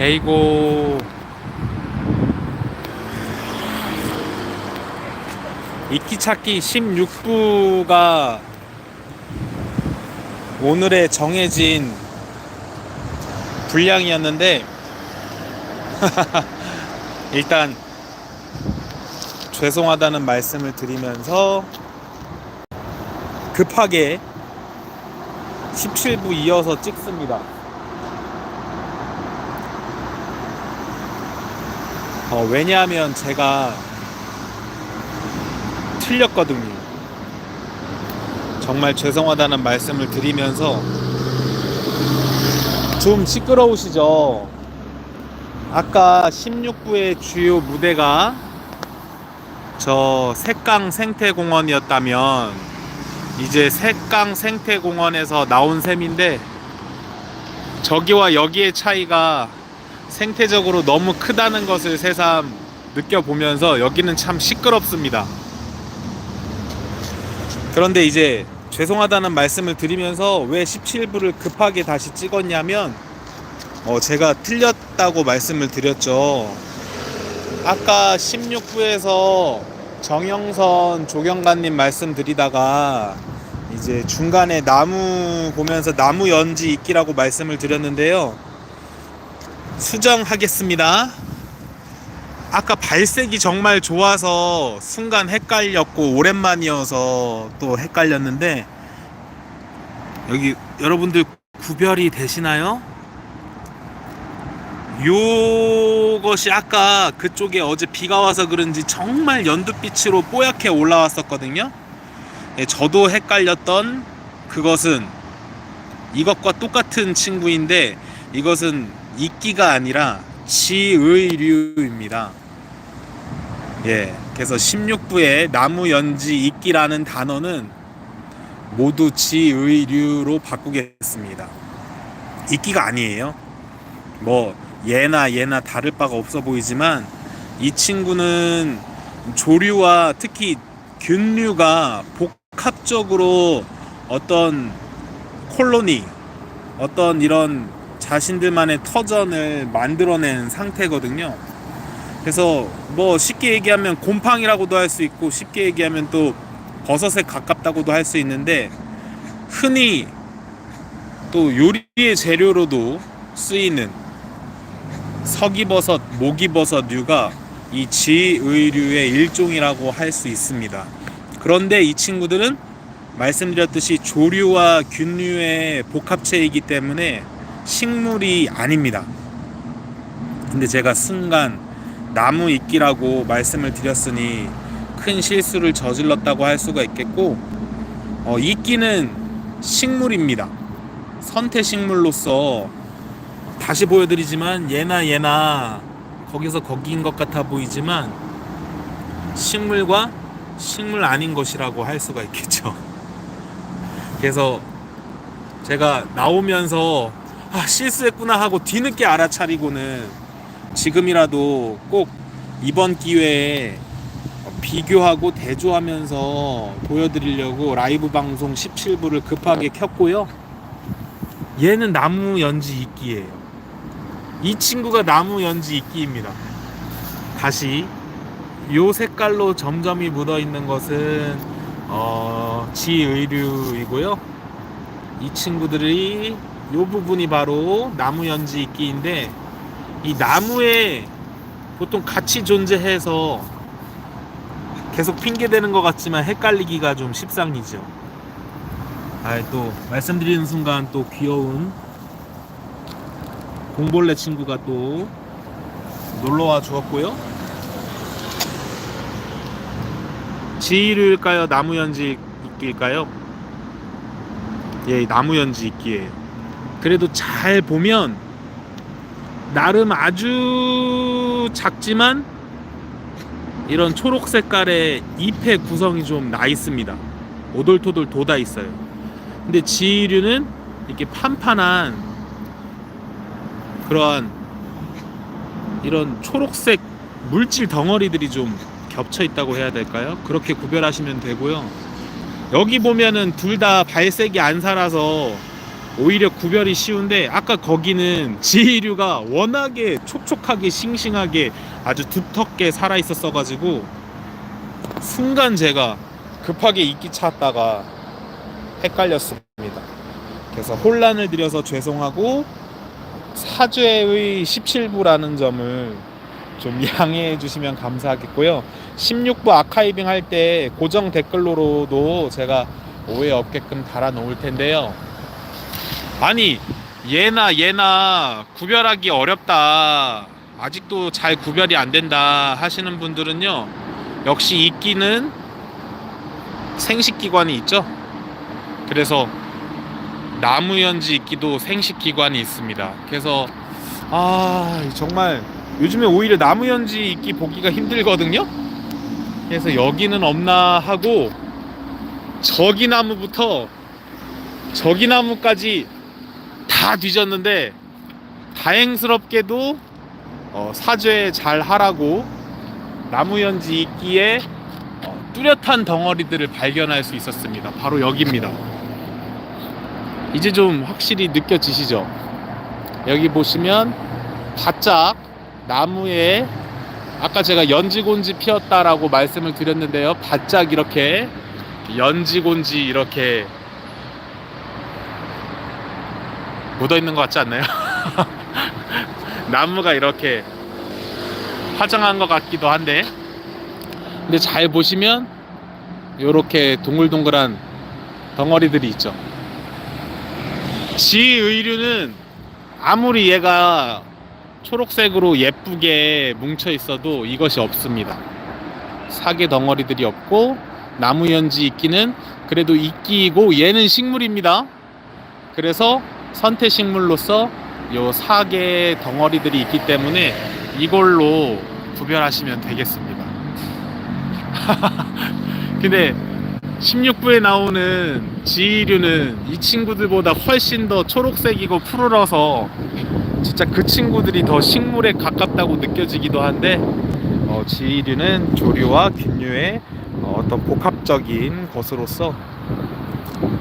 에이고 이끼 찾기 16부가 오늘의 정해진 분량이었는데 일단 죄송하다는 말씀을 드리면서 급하게 17부 이어서 찍습니다. 어, 왜냐하면 제가 틀렸거든요. 정말 죄송하다는 말씀을 드리면서 좀 시끄러우시죠? 아까 16부의 주요 무대가 저 색강 생태공원이었다면 이제 색강 생태공원에서 나온 셈인데 저기와 여기의 차이가 생태적으로 너무 크다는 것을 새삼 느껴보면서 여기는 참 시끄럽습니다. 그런데 이제 죄송하다는 말씀을 드리면서 왜 17부를 급하게 다시 찍었냐면 어 제가 틀렸다고 말씀을 드렸죠. 아까 16부에서 정영선 조경관님 말씀 드리다가 이제 중간에 나무 보면서 나무 연지 있기라고 말씀을 드렸는데요. 수정하겠습니다. 아까 발색이 정말 좋아서 순간 헷갈렸고 오랜만이어서 또 헷갈렸는데 여기 여러분들 구별이 되시나요? 요것이 아까 그쪽에 어제 비가 와서 그런지 정말 연두빛으로 뽀얗게 올라왔었거든요. 예, 저도 헷갈렸던 그것은 이것과 똑같은 친구인데 이것은 이끼가 아니라 지의류입니다. 예, 그래서 16부의 나무 연지 이끼라는 단어는 모두 지의류로 바꾸겠습니다. 이끼가 아니에요. 뭐 얘나 얘나 다를 바가 없어 보이지만 이 친구는 조류와 특히 균류가 복합적으로 어떤 콜로니 어떤 이런 자신들만의 터전을 만들어낸 상태거든요. 그래서 뭐 쉽게 얘기하면 곰팡이라고도 할 수 있고 쉽게 얘기하면 또 버섯에 가깝다고도 할 수 있는데 흔히 또 요리의 재료로도 쓰이는 서기버섯, 모기버섯류가 이 지의류의 일종이라고 할 수 있습니다. 그런데 이 친구들은 말씀드렸듯이 조류와 균류의 복합체이기 때문에 식물이 아닙니다. 근데 제가 순간 나무 이끼라고 말씀을 드렸으니 큰 실수를 저질렀다고 할 수가 있겠고 어, 이끼는 식물입니다. 선태 식물로서 다시 보여드리지만 얘나 얘나 거기서 거기인 것 같아 보이지만 식물과 식물 아닌 것이라고 할 수가 있겠죠. 그래서 제가 나오면서 아, 실수했구나 하고 뒤늦게 알아차리고는 지금이라도 꼭 이번 기회에 비교하고 대조하면서 보여드리려고 라이브 방송 17부를 급하게 켰고요. 얘는 나무 연지 이끼예요. 이 친구가 나무 연지 이끼입니다. 다시 요 색깔로 점점이 묻어 있는 것은 어, 지의류이고요. 이 친구들이 요 부분이 바로 나무 연지 이끼인데 이 나무에 보통 같이 존재해서 계속 핑계 대는 것 같지만 헷갈리기가 좀 십상이죠. 아, 또 말씀드리는 순간 또 귀여운 공벌레 친구가 또 놀러와 주었고요. 지일일까요? 나무연지 이끼일까요? 예, 나무연지 이끼예요. 그래도 잘 보면 나름 아주 작지만 이런 초록 색깔의 잎의 구성이 좀 나 있습니다. 오돌토돌 돋아 있어요. 근데 지류는 이렇게 판판한 그러한 이런 초록색 물질 덩어리들이 좀 겹쳐 있다고 해야 될까요? 그렇게 구별하시면 되고요. 여기 보면은 둘 다 발색이 안 살아서 오히려 구별이 쉬운데 아까 거기는 지이류가 워낙에 촉촉하게 싱싱하게 아주 두텁게 살아 있었어 가지고 순간 제가 급하게 이끼 찾다가 헷갈렸습니다. 그래서 혼란을 드려서 죄송하고 사죄의 17부라는 점을 좀 양해해 주시면 감사하겠고요. 16부 아카이빙 할 때 고정 댓글로도 제가 오해 없게끔 달아 놓을 텐데요. 아니 얘나 얘나 구별하기 어렵다. 아직도 잘 구별이 안 된다 하시는 분들은요. 역시 이끼는 생식기관이 있죠. 그래서 나무연지 이끼도 생식기관이 있습니다. 그래서 아 정말 요즘에 오히려 나무연지 이끼 보기가 힘들거든요. 그래서 여기는 없나 하고 저기 나무부터 저기 나무까지 다 뒤졌는데 다행스럽게도 어, 사죄 잘 하라고 나무연지 이끼에 어, 뚜렷한 덩어리들을 발견할 수 있었습니다. 바로 여기입니다. 이제 좀 확실히 느껴지시죠? 여기 보시면 바짝 나무에 아까 제가 연지곤지 피었다라고 말씀을 드렸는데요. 바짝 이렇게 연지곤지 이렇게 묻어 있는 것 같지 않나요? 나무가 이렇게 화장한 것 같기도 한데 근데 잘 보시면 이렇게 동글동글한 덩어리들이 있죠. 지의류는 아무리 얘가 초록색으로 예쁘게 뭉쳐 있어도 이것이 없습니다. 사계 덩어리들이 없고 나무 연지 이끼는 그래도 이끼이고 얘는 식물입니다. 그래서 선태 식물로서 요 사계 덩어리들이 있기 때문에 이걸로 구별하시면 되겠습니다. 근데 16부에 나오는 지이류는 이 친구들보다 훨씬 더 초록색이고 푸르러서 진짜 그 친구들이 더 식물에 가깝다고 느껴지기도 한데 어, 지이류는 조류와 균류의 어, 어떤 복합적인 것으로서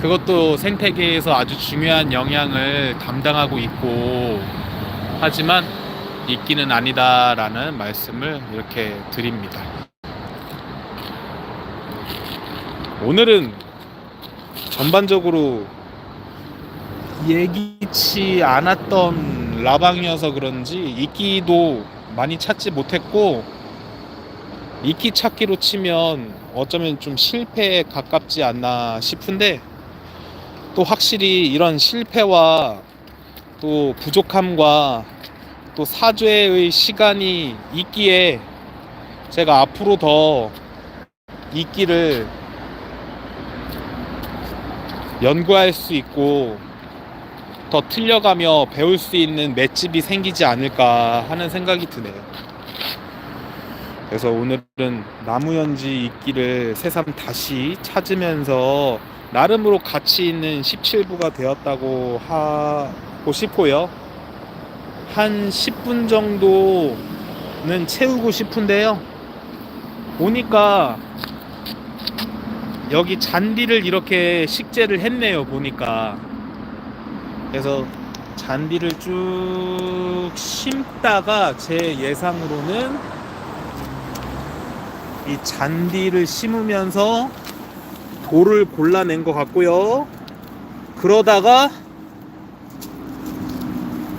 그것도 생태계에서 아주 중요한 영향을 담당하고 있고 하지만 이끼는 아니다라는 말씀을 이렇게 드립니다. 오늘은 전반적으로 예기치 않았던 라방이어서 그런지 이끼도 많이 찾지 못했고 이끼 찾기로 치면 어쩌면 좀 실패에 가깝지 않나 싶은데 또 확실히 이런 실패와 또 부족함과 또 사죄의 시간이 있기에 제가 앞으로 더 이끼를 연구할 수 있고 더 틀려가며 배울 수 있는 맷집이 생기지 않을까 하는 생각이 드네요. 그래서 오늘 은 나무연지 이끼를 새삼 다시 찾으면서 나름으로 가치 있는 17부가 되었다고 하고 싶고요. 한 10분 정도는 채우고 싶은데요. 보니까 여기 잔디를 이렇게 식재를 했네요 보니까 그래서 잔디를 쭉 심다가 제 예상으로는 이 잔디를 심으면서 돌을 골라낸 것 같고요. 그러다가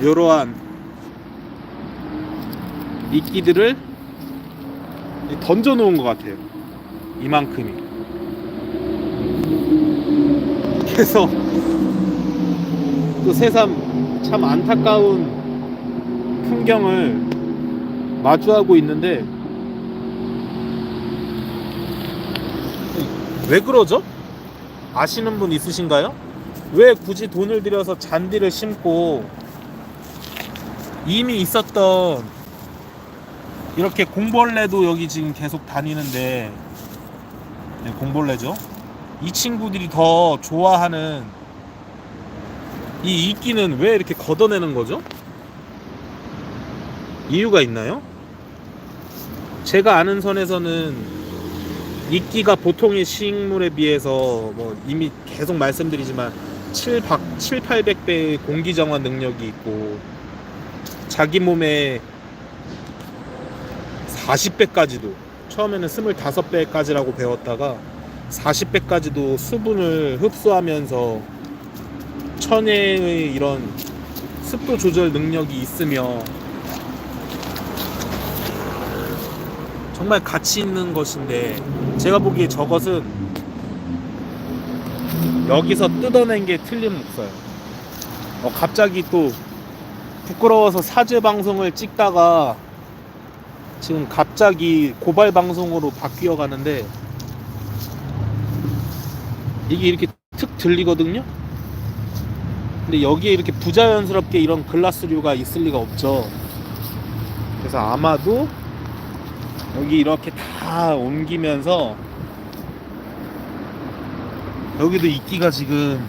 이러한 이끼들을 던져 놓은 것 같아요. 이만큼이. 그래서 또 새삼 참 안타까운 풍경을 마주하고 있는데 왜 그러죠? 아시는 분 있으신가요? 왜 굳이 돈을 들여서 잔디를 심고 이미 있었던 이렇게 공벌레도 여기 지금 계속 다니는데 네, 공벌레죠. 이 친구들이 더 좋아하는 이 이끼는 왜 이렇게 걷어내는 거죠? 이유가 있나요? 제가 아는 선에서는 이끼가 보통의 식물에 비해서 뭐 이미 계속 말씀드리지만 7, 7, 800배의 공기 정화 능력이 있고 자기 몸에 40배까지도 처음에는 25배까지라고 배웠다가 40배까지도 수분을 흡수하면서 천혜의 이런 습도 조절 능력이 있으며 정말 가치 있는 것인데 제가 보기에 저것은 여기서 뜯어낸 게 틀림없어요. 어, 갑자기 또 부끄러워서 사죄 방송을 찍다가 지금 갑자기 고발 방송으로 바뀌어 가는데 이게 이렇게 툭 들리거든요. 근데 여기에 이렇게 부자연스럽게 이런 글라스류가 있을 리가 없죠. 그래서 아마도 여기 이렇게 다 옮기면서 여기도 이끼가 지금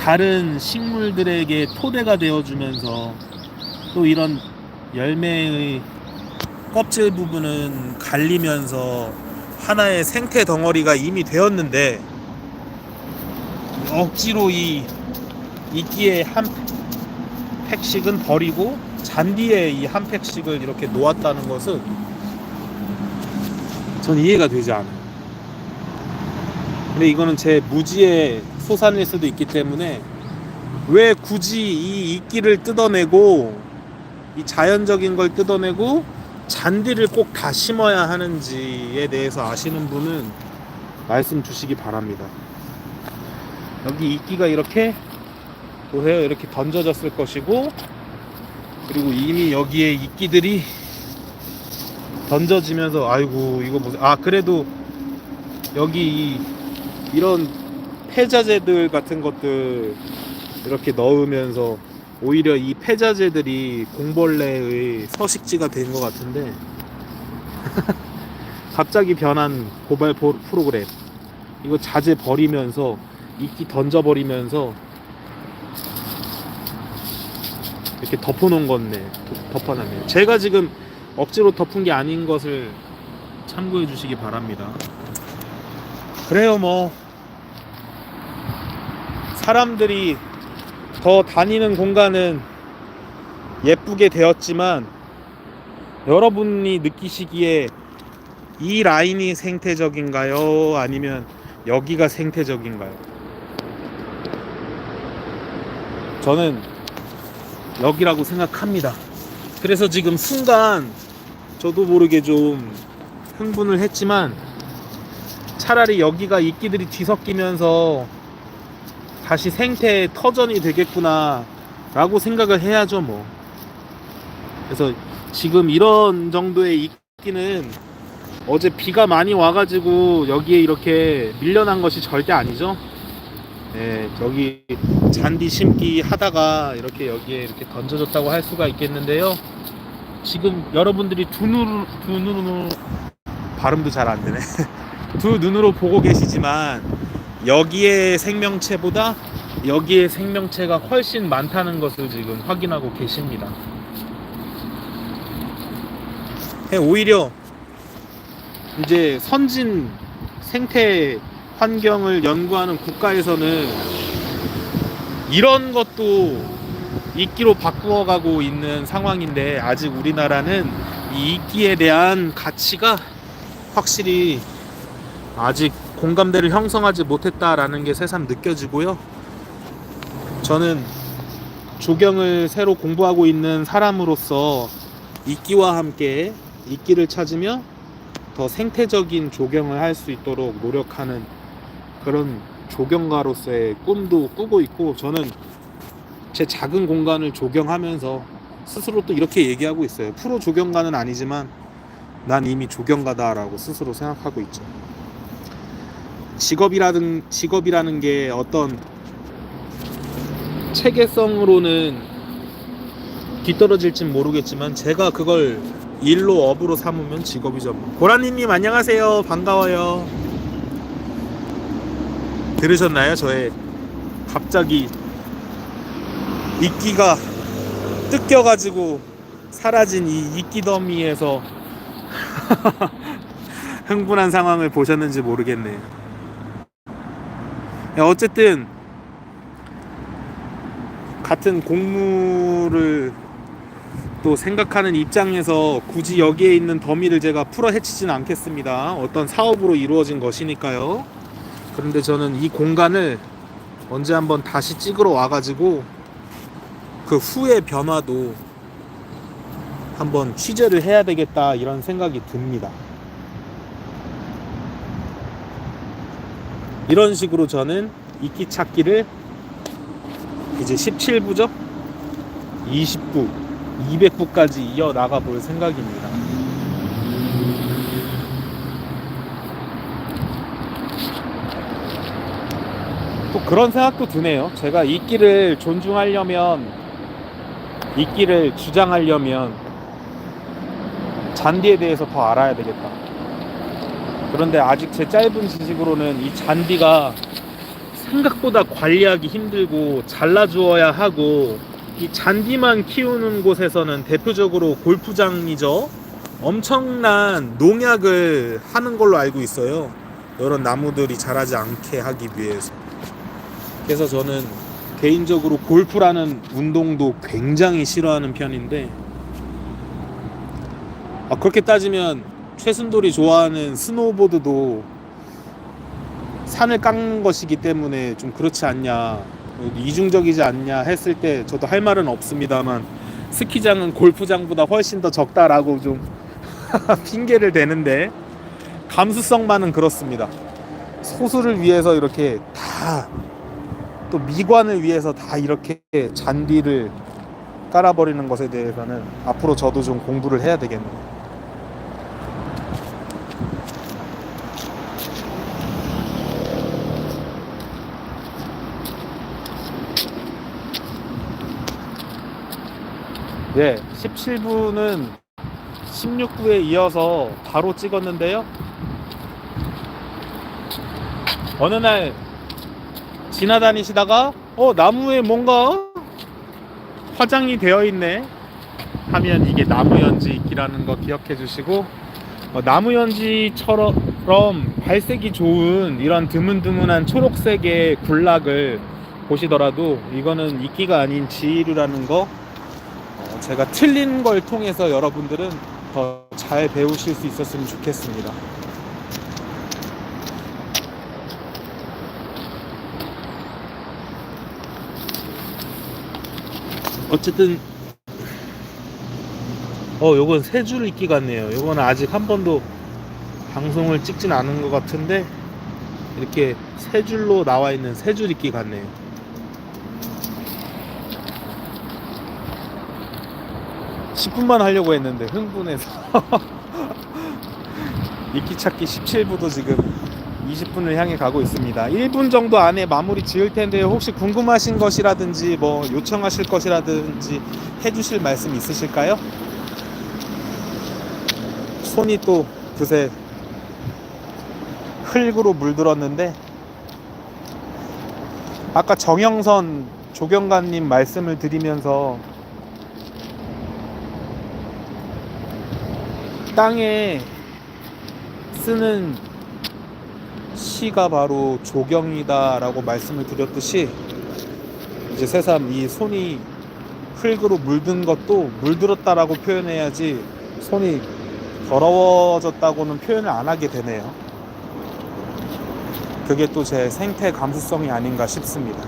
다른 식물들에게 토대가 되어주면서 또 이런 열매의 껍질 부분은 갈리면서 하나의 생태 덩어리가 이미 되었는데 억지로 이 이끼의 한 팩씩은 버리고 잔디에 이 한 팩씩을 이렇게 놓았다는 것은 전 이해가 되지 않아요. 근데 이거는 제 무지의 소산일 수도 있기 때문에 왜 굳이 이 이끼를 뜯어내고 이 자연적인 걸 뜯어내고 잔디를 꼭 다 심어야 하는지에 대해서 아시는 분은 말씀 주시기 바랍니다. 여기 이끼가 이렇게 보세요. 이렇게 던져졌을 것이고 그리고 이미 여기에 이끼들이 던져지면서 아이고 이거 보세요. 아 그래도 여기 이, 이런 폐자재들 같은 것들 이렇게 넣으면서 오히려 이 폐자재들이 공벌레의 서식지가 된 것 같은데 갑자기 변한 고발 보- 프로그램 이거 자재 버리면서 이끼 던져버리면서 이렇게 덮어놓은 건데 덮어놨네요 제가 지금 억지로 덮은 게 아닌 것을 참고해 주시기 바랍니다 그래요 뭐 사람들이 더 다니는 공간은 예쁘게 되었지만 여러분이 느끼시기에 이 라인이 생태적인가요? 아니면 여기가 생태적인가요? 저는 여기라고 생각합니다. 그래서 지금 순간 저도 모르게 좀 흥분을 했지만 차라리 여기가 이끼들이 뒤섞이면서 다시 생태 터전이 되겠구나 라고 생각을 해야죠 뭐 그래서 지금 이런 정도의 이끼는 어제 비가 많이 와가지고 여기에 이렇게 밀려난 것이 절대 아니죠 네, 여기 잔디 심기 하다가 이렇게 여기에 이렇게 던져졌다고 할 수가 있겠는데요 지금 여러분들이 두 눈으로 두 눈으로 발음도 잘 안 되네 두 눈으로 보고 계시지만 여기에 생명체보다 여기에 생명체가 훨씬 많다는 것을 지금 확인하고 계십니다. 네, 오히려 이제 선진 생태 환경을 연구하는 국가에서는 이런 것도 이끼로 바꾸어가고 있는 상황인데 아직 우리나라는 이 이끼에 대한 가치가 확실히 아직 공감대를 형성하지 못했다라는 게 새삼 느껴지고요. 저는 조경을 새로 공부하고 있는 사람으로서 이끼와 함께 이끼를 찾으며 더 생태적인 조경을 할 수 있도록 노력하는 그런 조경가로서의 꿈도 꾸고 있고 저는 제 작은 공간을 조경하면서 스스로 또 이렇게 얘기하고 있어요. 프로 조경가는 아니지만 난 이미 조경가다라고 스스로 생각하고 있죠. 직업이라든 직업이라는 게 어떤 체계성으로는 뒤떨어질진 모르겠지만 제가 그걸 일로 업으로 삼으면 직업이죠. 뭐. 고라니님 안녕하세요. 반가워요. 들으셨나요? 저의 갑자기 이끼가 뜯겨가지고 사라진 이 이끼 더미에서 흥분한 상황을 보셨는지 모르겠네요. 야, 어쨌든 같은 공무를 또 생각하는 입장에서 굳이 여기에 있는 더미를 제가 풀어 헤치진 않겠습니다. 어떤 사업으로 이루어진 것이니까요. 그런데 저는 이 공간을 언제 한번 다시 찍으러 와가지고 그 후의 변화도 한번 취재를 해야 되겠다 이런 생각이 듭니다. 이런 식으로 저는 이끼 찾기를 이제 17부죠? 20부, 200부까지 이어 나가 볼 생각입니다. 또 그런 생각도 드네요. 제가 이끼를 존중하려면, 이끼를 주장하려면, 잔디에 대해서 더 알아야 되겠다. 그런데 아직 제 짧은 지식으로는 이 잔디가 생각보다 관리하기 힘들고 잘라주어야 하고 이 잔디만 키우는 곳에서는 대표적으로 골프장이죠. 엄청난 농약을 하는 걸로 알고 있어요. 이런 나무들이 자라지 않게 하기 위해서. 그래서 저는 개인적으로 골프라는 운동도 굉장히 싫어하는 편인데 아, 그렇게 따지면 최순돌이 좋아하는 스노우보드도 산을 깎는 것이기 때문에 좀 그렇지 않냐 이중적이지 않냐 했을 때 저도 할 말은 없습니다만 스키장은 골프장보다 훨씬 더 적다라고 좀 핑계를 대는데 감수성만은 그렇습니다. 소수를 위해서 이렇게 다 또 미관을 위해서 다 이렇게 잔디를 깔아버리는 것에 대해서는 앞으로 저도 좀 공부를 해야 되겠네요 네, 17부는 16부에 이어서 바로 찍었는데요. 어느 날 지나다니시다가 어 나무에 뭔가 화장이 되어 있네 하면 이게 나무 연지기라는 거 기억해 주시고 어, 나무 연지처럼 발색이 좋은 이런 드문드문한 초록색의 군락을 보시더라도 이거는 이끼가 아닌 지이류라는 거 어, 제가 틀린 걸 통해서 여러분들은 더 잘 배우실 수 있었으면 좋겠습니다. 어쨌든 어 요건 세 줄 있기 같네요. 요거는 아직 한 번도 방송을 찍진 않은 것 같은데 이렇게 세 줄로 나와 있는 세 줄 있기 같네요. 십 분만 하려고 했는데 흥분해서 이끼 찾기 17부도 지금 20분을 향해 가고 있습니다. 1분 정도 안에 마무리 지을 텐데 혹시 궁금하신 것이라든지 뭐 요청하실 것이라든지 해주실 말씀 있으실까요? 손이 또 그새 흙으로 물들었는데 아까 정영선 조경관님 말씀을 드리면서 땅에 쓰는 시가 바로 조경이다라고 말씀을 드렸듯이 이제 새삼 이 손이 흙으로 물든 것도 물들었다라고 표현해야지 손이 더러워졌다고는 표현을 안 하게 되네요. 그게 또 제 생태 감수성이 아닌가 싶습니다.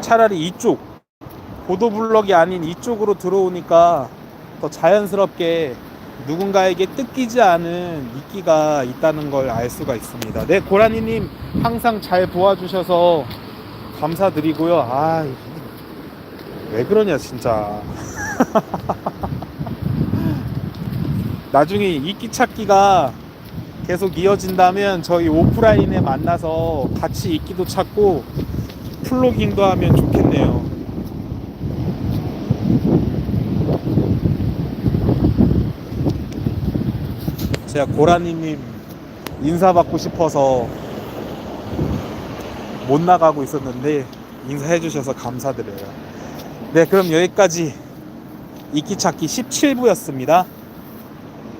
차라리 이쪽 보도블럭이 아닌 이쪽으로 들어오니까 더 자연스럽게 누군가에게 뜯기지 않은 이끼가 있다는 걸 알 수가 있습니다. 네, 고라니님 항상 잘 도와주셔서 감사드리고요. 아, 왜 그러냐 진짜. 나중에 이끼 찾기가 계속 이어진다면 저희 오프라인에 만나서 같이 이끼도 찾고 플로깅도 하면 좋겠네요. 제가 고라니님 인사받고 싶어서 못 나가고 있었는데 인사해 주셔서 감사드려요. 네, 그럼 여기까지 이끼 찾기 17부였습니다.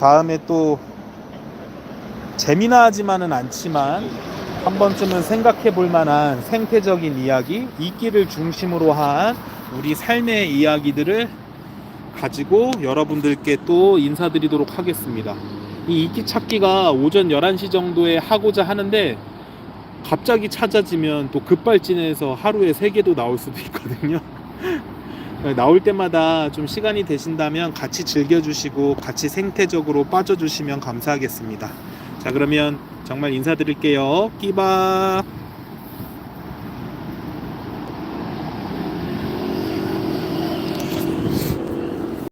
다음에 또 재미나지만은 않지만 한 번쯤은 생각해 볼 만한 생태적인 이야기, 이끼를 중심으로 한 우리 삶의 이야기들을 가지고 여러분들께 또 인사드리도록 하겠습니다. 이 이끼 찾기가 오전 11시 정도에 하고자 하는데 갑자기 찾아지면 또 급발진해서 하루에 3개도 나올 수도 있거든요. 나올 때마다 좀 시간이 되신다면 같이 즐겨주시고 같이 생태적으로 빠져주시면 감사하겠습니다. 자 그러면 정말 인사드릴게요. 끼바.